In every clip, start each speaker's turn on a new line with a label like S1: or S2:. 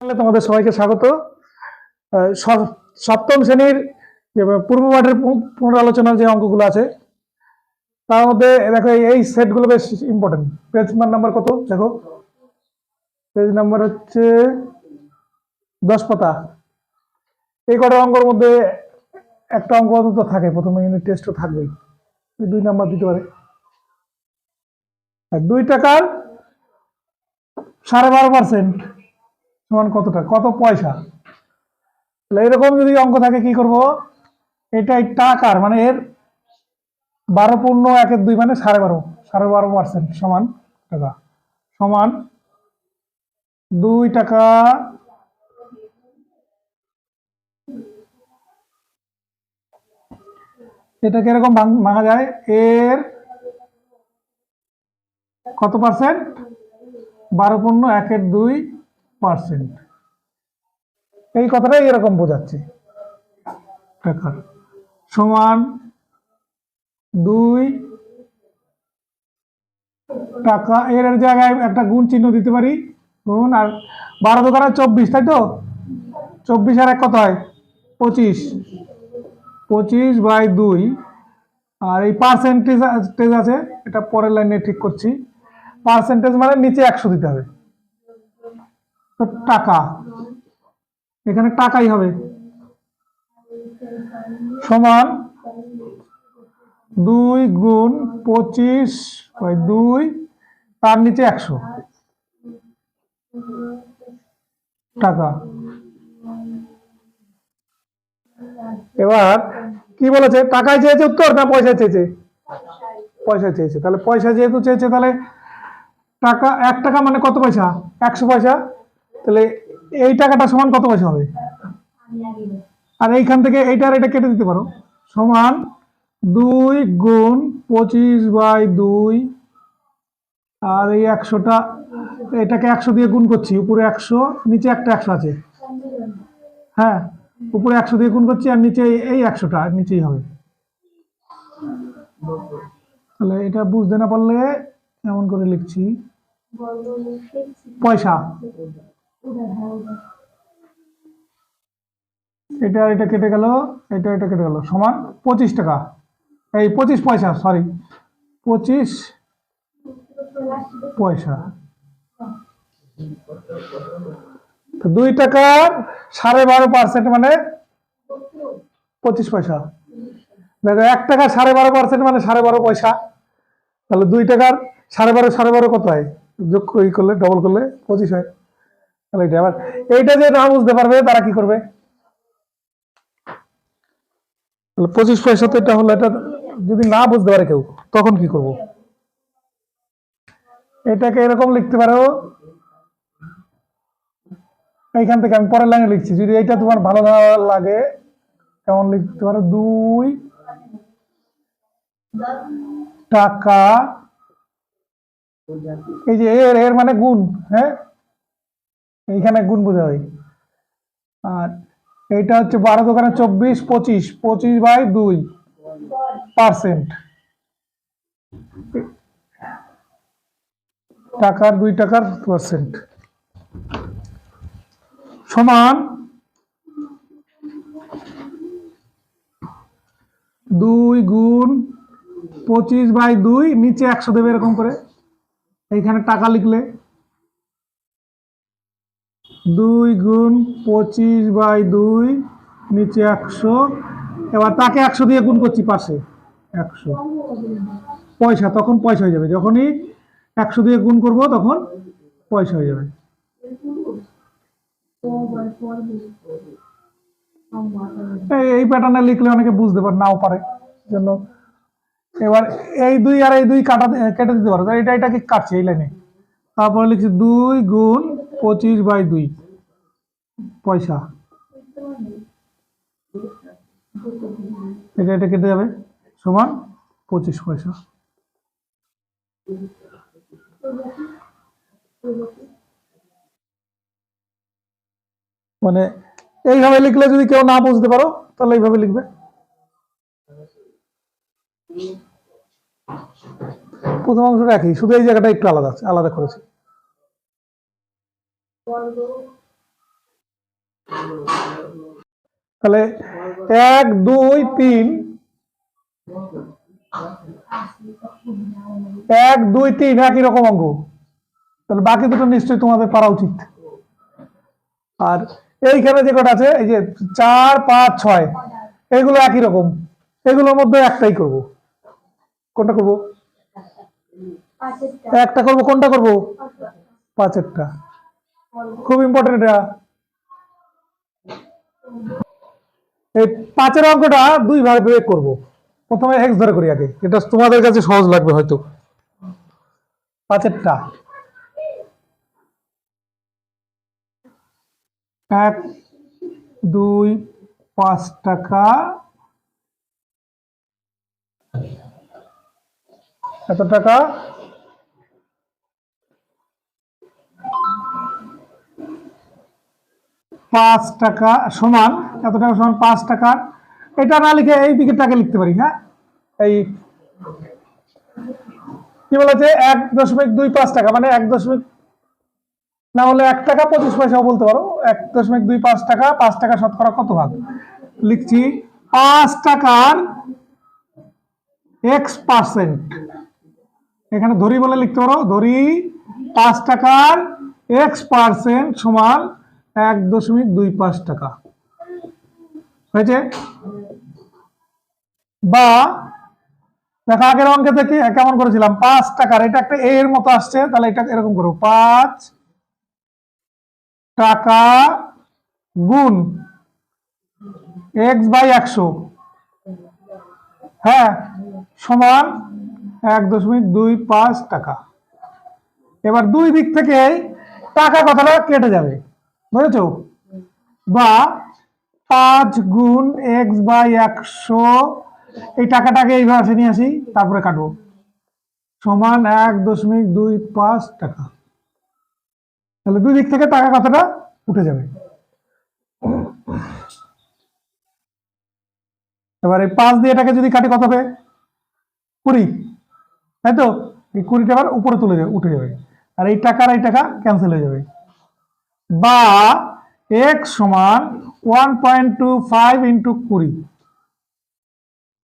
S1: তোমাদের সবাইকে স্বাগত। সপ্তম শ্রেণির যে পূর্ব পাঠের পুনরালোচনার যে অঙ্কগুলো আছে, তার মধ্যে দেখো এই- সেটগুলো বেশ ইম্পর্টেন্ট পেজ নাম্বার কত? দেখো। পেজ নাম্বার হচ্ছে দশ পাতা। এই কটা অঙ্কর মধ্যে একটা অঙ্ক অন্তত থাকে, প্রথমে ইউনিট টেস্টও থাকবেই দুই নাম্বার দিতে পারে। দুই টাকার সাড়ে বারো পার্সেন্ট সমান কতটা কত পয়সা? তাহলে এরকম যদি অঙ্ক থাকে, কি করব? এটাই টাকার মানে এর বারো পূর্ণ একের দুই মানে সাড়ে বারো সাড়ে বারো পার্সেন্ট সমান টাকা। সমান দুই টাকা এটা কীরকম ভাঙ- ভাঙা যায়? এর কত পার্সেন্ট বারো পূর্ণ একের দুই পার্সেন্ট। এই কথাটাই এরকম বোঝাচ্ছে। টাকার সমান দুই টাকা, এর জায়গায় একটা গুণ চিহ্ন দিতে পারি। গুণ আর বারো দোকানে চব্বিশ, তাই তো? চব্বিশ আর এক কত হয়? পঁচিশ। পঁচিশ বাই দুই। আর এই পার্সেন্টেজ টেজ আছে, এটা পরের লাইনে ঠিক করছি। পার্সেন্টেজ মানে নিচে একশো দিতে হবে। টাকা। এখানে টাকাই হবে। সমান দুই গুণ পঁচিশ দুই, তার নিচে একশো। টাকা। এবার কি বলেছে? টাকায় চেয়েছে উত্তর না পয়সা চেয়েছে? পয়সা চেয়েছে। তাহলে পয়সা যেহেতু চেয়েছে, তাহলে টাকা এক টাকা মানে কত পয়সা? একশো পয়সা। তাহলে এই টাকাটা সমান কত পয়সা হবে? আর এইখান থেকে এইটা আর এটা কেটে দিতে পারো। সমান দুই গুণ পঁচিশ বাই দুই, আর এই একশোটা, এটাকে একশো দিয়ে গুণ করছি, উপরে একশো, নিচে একটা একশো আছে। হ্যাঁ উপরে একশো দিয়ে গুণ করছি, আর নিচে এই- একশোটা নিচেই হবে। তাহলে এটা বুঝতে না পারলে এমন করে লিখছি। পয়সা। এটা এটা কেটে গেল, এটা এটা কেটে গেল। সমান পঁচিশ টাকা। এই পঁচিশ পয়সা সরি পঁচিশ পয়সা। দুই টাকার সাড়ে বারো পার্সেন্ট মানে পঁচিশ পয়সা। দেখো, এক টাকা সাড়ে বারো পার্সেন্ট মানে সাড়ে বারো পয়সা। তাহলে দুই টাকার সাড়ে বারো সাড়ে বারো কত হয়? যোগ করলে ডবল করলে পঁচিশ হয়। এইটা যে না বুঝতে পারবে, তারা কি করবে? পঁচিশ পয়সা তো এটা হলো, এটা যদি না বুঝতে পারে কেউ, তখন কি করব? এটাকে এরকম লিখতে পারো। এইখান থেকে আমি পরের লাইনে লিখছি, যদি এইটা তোমার ভালো না লাগে, কেমন লিখতে পারো? দুই টাকা, এই যে এর এর মানে গুণ হ্যাঁ? এইখানে গুণ বোঝা হয় আর এইটা হচ্ছে বারো দোকানে চব্বিশ, পঁচিশ পঁচিশ বাই দুই পার্সেন্ট। টাকার দুই টাকার পার্সেন্ট। সমান দুই গুণ পঁচিশ বাই দুই, নিচে একশো দেবে এরকম করে। এইখানে টাকা লিখলে দুই গুণ পঁচিশ বাই দুই, নিচে একশো। এবার তাকে একশো দিয়ে গুণ করছি পাশে, একশো। পয়সা, তখন পয়সা হয়ে যাবে। যখনই একশো দিয়ে গুণ করব, তখন পয়সা হয়ে যাবে। এই- প্যাটার্নে লিখলে অনেকে বুঝতে পারে, নাও পারে। জন্য এবার এই দুই আর এই দুই কাটা, কেটে দিতে পারো। এটা, এটাকে কাটছে এই লাইনে তারপরে লিখছি দুই গুণ পঁচিশ বাই দুই পয়সা। এটা এটা কেটে যাবে সমান পঁচিশ পয়সা। মানে এইভাবে লিখলে যদি কেউ না বুঝতে পারো, তাহলে এইভাবে লিখবে। প্রথম অংশটা একই, শুধু এই জায়গাটা একটু আলাদা আছে, আলাদা করেছি। তাহলে এক, দুই, তিন। এক, দুই, তিন, একই রকম অঙ্ক। তাহলে বাকি দুটো নিশ্চয়ই তোমাদের পারা উচিত। আর এইখানে যে কটা আছে, এই যে চার, পাঁচ, ছয়, এগুলো একই রকম। এগুলোর মধ্যে একটাই করব। কোনটা করব? একটা করব, কোনটা করব? পাঁচেরটা। খুব ইম্পর্টেন্ট এটা। এই পাঁচের অঙ্কটা দুই ভাবে করব। প্রথমে এক্স ধরে করি আগে। এটা তোমাদের কাছে সহজ লাগবে হয়তো। পাঁচেরটা। এক, দুই, পাঁচ টাকা। এত টাকা? পাঁচ টাকা সমান, এত টাকা সমান পাঁচ টাকা। এটা না লিখে এই দিকে টাকা লিখতে পারি হ্যাঁ? এই কি বলেছে এক দশমিক দুই পাঁচ টাকা মানে এক দশমিক না হলে এক টাকা পঁচিশ পয়সাও বলতে পারো, এক দশমিক দুই পাঁচ টাকা পাঁচ টাকা শতকরা কত ভাগ? লিখছি পাঁচ টাকার এক্স পার্সেন্ট এখানে ধরি বলে লিখতে পারো, ধরি পাঁচ টাকার এক্স পার্সেন্ট সমান এক দশমিক দুই পাঁচ টাকা। হয়েছে? বা, দেখো আগের অঙ্কে থেকে কেমন করেছিলাম? পাঁচ টাকার, এটা একটা এর মতো আসছে, তাহলে এটা এরকম করব পাঁচ টাকা গুণ এক্স বাই একশো। হ্যাঁ সমান এক দশমিক দুই পাঁচ টাকা। এবার দুই দিক থেকে টাকা কথাটা কেটে যাবে। বুঝেছ? বা পাঁচ গুণ এক্স বাই একশো, এই টাকাটাকে এইভাবে নিয়ে আসি, তারপরে কাটবো। সমান এক দশমিক দুই পাঁচ টাকা। তাহলে দুই দিক থেকে টাকা কথাটা উঠে যাবে। এবার এই পাঁচ দিয়ে এটাকে যদি কাটি কত হবে? কুড়ি। তাই তো? এই কুড়িটা আবার উপরে তুলে যাবে, উঠে যাবে। আর এই টাকা আর এই টাকা ক্যান্সেল হয়ে যাবে। বা এক্স সমান one point two five into কুড়ি।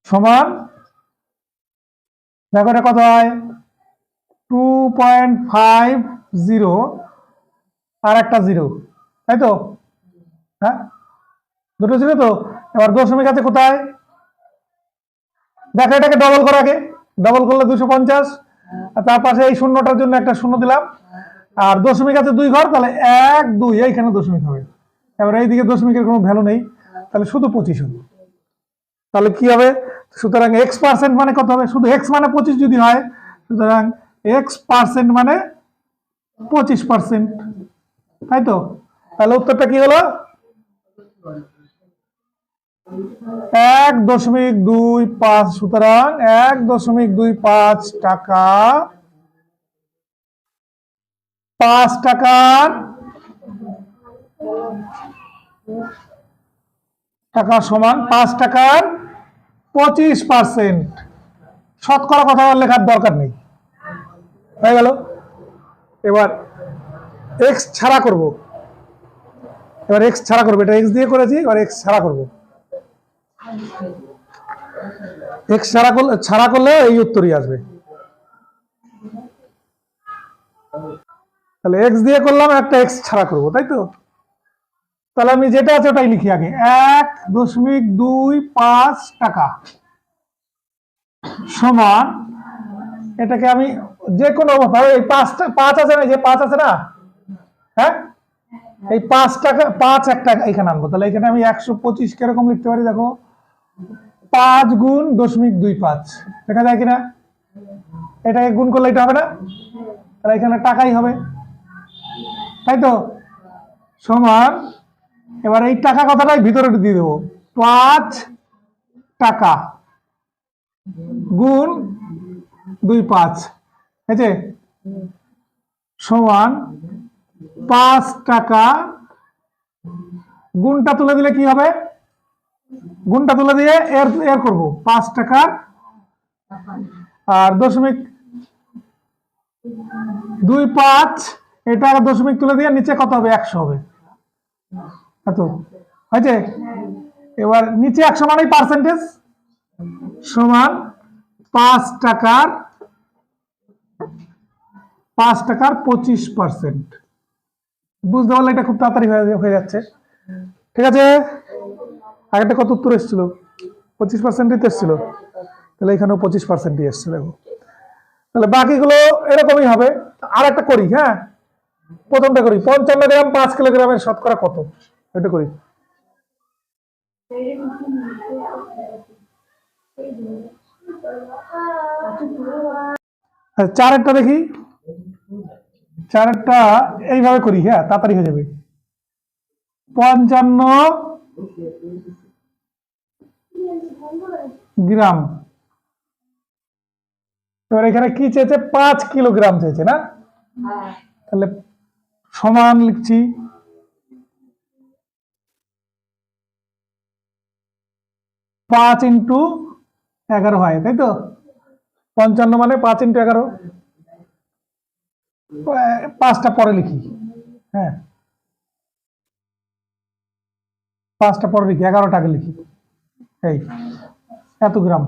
S1: সমান, দেখো এটা কত হয়? টু পয়েন্ট ফাইভ জিরো আর একটা জিরো তাই তো? হ্যাঁ? দুটো জিরো তো? এবার দশমিক আছে কোথায়? দেখো এটাকে ডবল করা আগে। ডবল করলে দুশো পঞ্চাশ। আর তার পাশে এই শূন্যটার জন্য একটা শূন্য দিলাম। আর দশমিক আছে দুই ঘর, তাহলে এক, দুই, এইখানে দশমিক হবে। এবার এইদিকে দশমিকের কোনো ভ্যালু নেই, তাহলে শুধু পঁচিশ হবে তাহলে কি হবে? সুতরাং এক্স পার্সেন্ট মানে কত হবে? শুধু এক্স মানে পঁচিশ যদি হয়, সুতরাং এক্স পার্সেন্ট মানে পঁচিশ পার্সেন্ট তাই তো? তাহলে উত্তরটা কি হলো? এক দশমিক দুই পাঁচ, সুতরাং এক দশমিক দুই পাঁচ টাকা পাঁচ টাকার টাকা সমান পাঁচ টাকার পঁচিশ পার্সেন্ট। শতকরা কথা লেখার দরকার নেই। হয়ে গেল। এবার এক্স ছাড়া করব। এবার এক্স ছাড়া করব। এটা এক্স দিয়ে করেছি, এবার এক্স ছাড়া করব। এক্স ছাড়া করলে ছাড়া করলে এই উত্তরই আসবে। তাহলে এক্স দিয়ে করলাম একটা এক্স ছাড়া করব, তাই তো? তাহলে আমি যেটা আছে ওটাই লিখি আগে। এক দশমিক দুই পাঁচ টাকা সমান এটাকে আমি যে কোনো ভাবে এই পাঁচটা পাঁচ আছে না যে পাঁচ আছে না? হ্যাঁ? এই পাঁচ টাকা, পাঁচ একটা এখানে আনব। তাহলে এখানে আমি একশো পঁচিশ কীরকম লিখতে পারি, দেখো? পাঁচ গুণ দশমিক দুই পাঁচ। দেখা যায় কিনা? এটাকে গুণ করলে এটা হবে না? তাহলে এখানে টাকাই হবে। তাই তো? সমান এবার এই টাকা কথাটাই ভিতরে দিয়ে দেবো। পাঁচ টাকা গুণ দুই পাঁচ আছে? সমান পাঁচ টাকা গুণটা তুলে দিলে কি হবে? গুণটা তুলে দিয়ে এর এর করব। পাঁচ টাকার আর দশমিক দুই পাঁচ এটা দশমিক তুলে দিয়ে নিচে কত হবে? একশো হবে। এত। হয়েছে? এবার নিচে একশো মানেই পার্সেন্টেজ সমান পাঁচ টাকার পাঁচ টাকার পঁচিশ পার্সেন্ট বুঝতে পারলে এটা খুব তাড়াতাড়ি হয়ে যাচ্ছে। ঠিক আছে? আগেরটা কত উত্তর এসেছিল? পঁচিশ পার্সেন্টই তো এসেছিল। তাহলে এখানেও পঁচিশ পার্সেন্টই এসছে, দেখো। তাহলে বাকিগুলো এরকমই হবে। আর একটা করি হ্যাঁ? প্রথমটা করি পঞ্চান্ন গ্রাম পাঁচ কিলোগ্রামের শতকরা কত? এটা করি। আচ্ছা, চারেরটা দেখি। চারেরটা এইভাবে করি হ্যাঁ তাড়াতাড়ি হয়ে যাবে। পঞ্চান্ন গ্রাম। এবার এখানে কি চেয়েছে? পাঁচ কিলোগ্রাম চেয়েছে না? তাহলে সমান লিখছি। পাঁচ ইন্টু এগারো হয়, তাই তো? পঞ্চান্ন মানে পাঁচ ইন্টু এগারো। পাঁচটা পরে লিখি হ্যাঁ। পাঁচটা পরে লিখি এগারোটা আগে লিখি। এই, এত গ্রাম।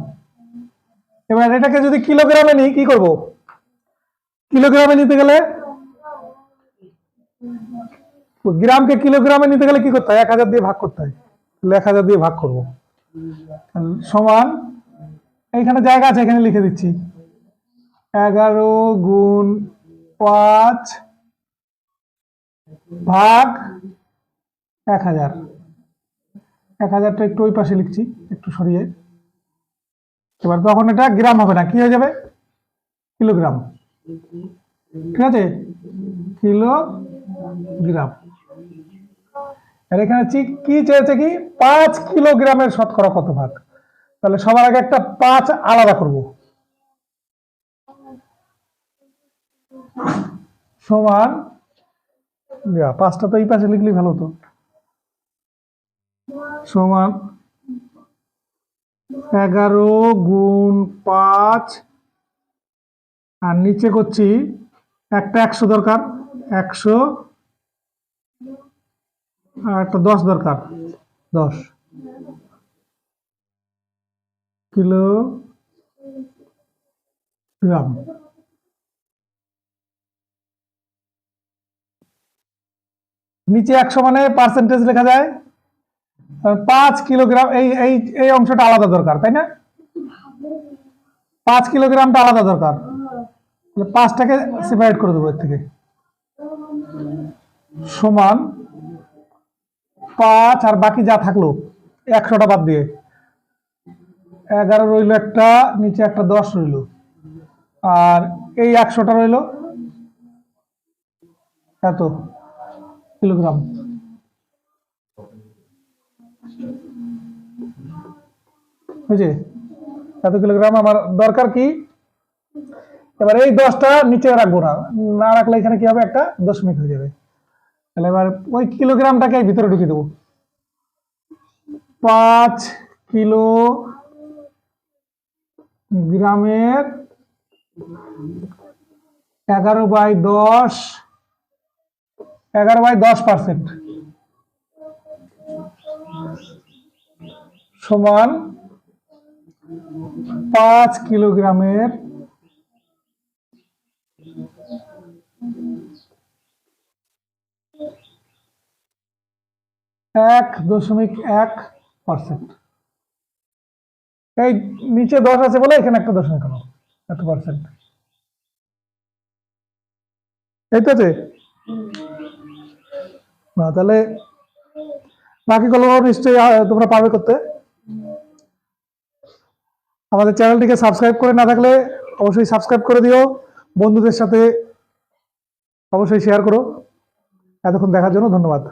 S1: এবার এটাকে যদি কিলোগ্রামে নিই, কি করব? কিলোগ্রামে নিতে গেলে গ্রামকে কিলোগ্রামে নিতে গেলে কি করতে হয়? এক হাজার দিয়ে ভাগ করতে হয়। তাহলে এক হাজার দিয়ে ভাগ করব। সমান, এইখানে জায়গা আছে, এখানে লিখে দিচ্ছি। এগারো গুণ পাঁচ ভাগ এক হাজার। এক হাজারটা একটু ওই পাশে লিখছি, একটু সরিয়ে। এবার তখন এটা গ্রাম হবে না, কি হয়ে যাবে? কিলোগ্রাম। ঠিক আছে? কিলোগ্রাম। আর এখানে কি চেয়েছে কি? পাঁচ কিলোগ্রামের শতকরা কত ভাগ তাহলে সবার আগে একটা পাঁচ আলাদা করব। সমান পাঁচটা তো এই পাশে লিখলেই ভালো হতো। সমান এগারো গুণ পাঁচ, আর নিচে করছি একটা একশো দরকার, একশো একটা দশ দরকার। দশ। Kilogram. নিচে একশো মানে পার্সেন্টেজ লেখা যায়। পাঁচ কিলোগ্রাম, এই এই এই অংশটা আলাদা দরকার, তাই না? পাঁচ কিলোগ্রামটা আলাদা দরকার। পাঁচটাকে সেপারেট করে দেবো এর থেকে। সমান পাঁচ আর বাকি যা থাকল, একশোটা বাদ দিয়ে। এগারো রইল একটা, নিচে একটা দশ রইল। আর এই একশোটা রইল এত কিলোগ্রাম। বুঝে এত কিলোগ্রাম আমার দরকার কি? এবার এই দশটা নিচে রাখব না। না রাখলে এখানে কি হবে? একটা দশমিক হয়ে যাবে। তাহলে এবার ওই কিলোগ্রামটাকে ভিতরে ঢুকিয়ে দেবো। পাঁচ কিলো গ্রামের এগারো বাই দশ, এগারো বাই দশ পার্সেন্ট সমান পাঁচ কিলোগ্রামের এক দশমিক এক পার্সেন্ট এই নিচে দশ আছে বলে এখানে একটা দশমিক হলো, এত পার্সেন্ট এই তো আছে না, তাহলে বাকিগুলো নিশ্চয়ই তোমরা পারবে করতে। আমাদের চ্যানেলটিকে সাবস্ক্রাইব করে না থাকলে অবশ্যই সাবস্ক্রাইব করে দিও, বন্ধুদের সাথে অবশ্যই শেয়ার করো। এতক্ষণ দেখার জন্য ধন্যবাদ।